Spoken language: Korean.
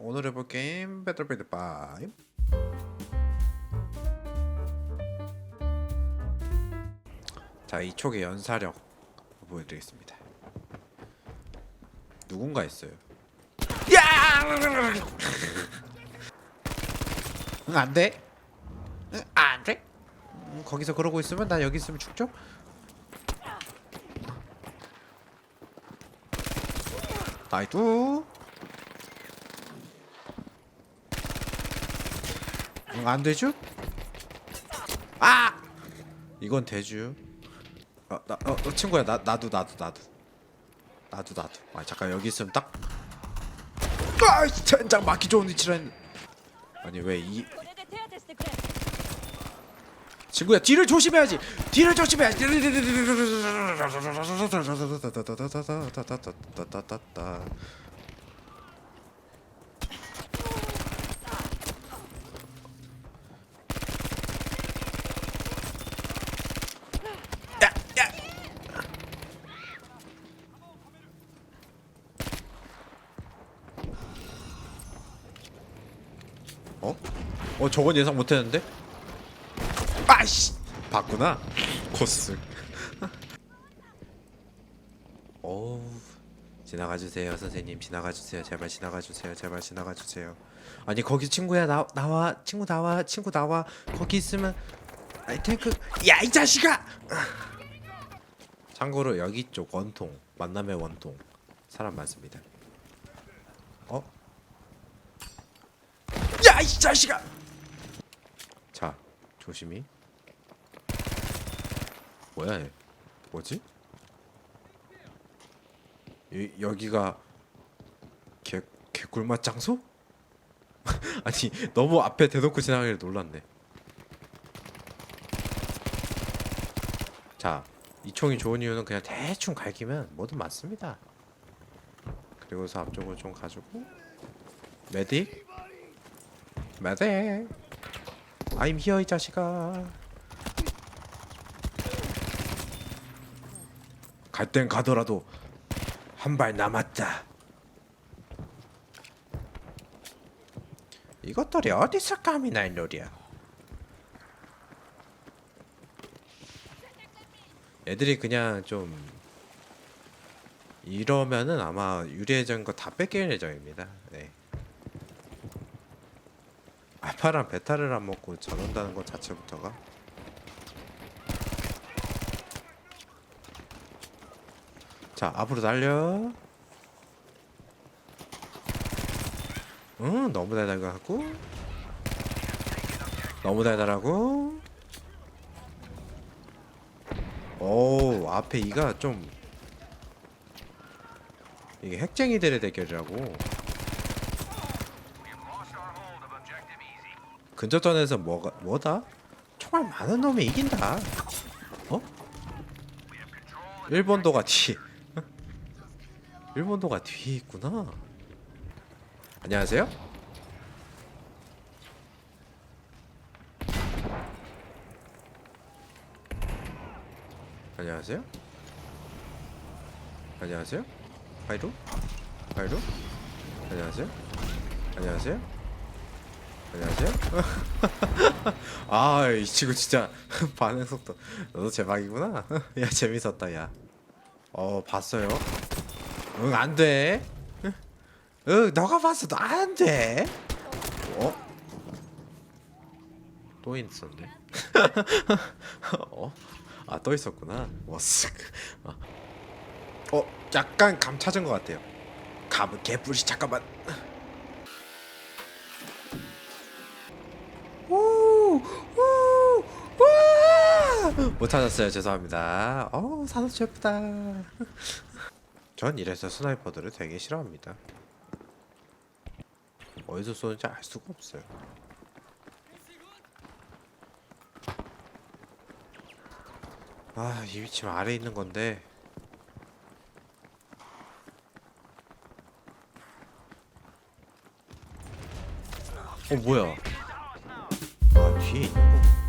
오늘 해볼 게임 배틀필드 5 자, 이 촉의 연사력 보여드리겠습니다 누군가 있어요 야! 응, 안 돼. 응, 안 돼. 음, 거기서 그러고 있으면 나 여기 있으면 죽죠? 나이뚜. 응, 안 되죠? 아! 이건 되죠. 어, 나, 어, 어, 친구야, 나, 나도, 나도, 나도. 나도, 나도. 아, 잠깐, 여기 있으면 딱. 아, 젠장 막기 좋은 위치라 했 아니, 왜 이. 친구야, 뒤를 조심해야지! 뒤를 조심해야지! 어? 어 저건 예상 못했는데? 아이씨! 봤구나. 코스. 어우 지나가 주세요 선생님. 지나가 주세요. 제발 지나가 주세요. 제발 지나가 주세요. 아니 거기 친구야. 나 나와. 친구 나와. 친구 나와. 거기 있으면 아이 탱크. 야 이 자식아! 참고로 여기 쪽 원통 만남의 원통. 사람 많습니다. 어? 야 이 자식아 자 조심히 뭐야 얘 뭐지? 이, 여기가 개 개꿀맛 장소? 아니 너무 앞에 대놓고 지나가길 놀랐네. 자, 이 총이 좋은 이유는 그냥 대충 갈기면 뭐든 맞습니다. 그리고서 앞쪽으로 좀 가지고 메딕 메딕 I'm here 이 자식아. 갈 땐 가더라도 한 발 남았다 이것들이 어디서 감히 날 노려? 애들이 그냥 좀 이러면은 아마 유리해진 거다 뺏길 예정입니다. 네. 알파랑 베타를 안 먹고 저런다는 것 자체부터가? 자 앞으로 달려. 응 너무 달달하고. 너무 달달하고. 오 앞에 이가 좀 이게 핵쟁이들의 대결이라고 근접전에서 뭐가 뭐다? 총알 많은 놈이 이긴다. 어? 일본도가 뒤. 일본도가 뒤에 있구나. 안녕하세요. 안녕하세요. 안녕하세요. 하이루. 하이루. 안녕하세요. 안녕하세요. 안녕하세요. 아, 이 친구 진짜 반응 속도. 너도 제박이구나. 야, 재밌었다, 야. 어, 봤어요. 응, 안 돼. 응, 너가 봤어도 안 돼. 어? 또 있었네. 어? 아, 또 있었구나. 워쓱. 어. 어, 약간 감 찾은 것 같아요. 감은 개뿔이 잠깐만. 우, 우, 와! 못 찾았어요. 죄송합니다. 어, 사놓치 예쁘다. 전 이래서 스나이퍼들을 되게 싫어합니다. 어디서 쏘는지 알 수가 없어요. 아, 이 위치 아래 있는 건데. 어, 뭐야? 아, 뒤에 있는 거.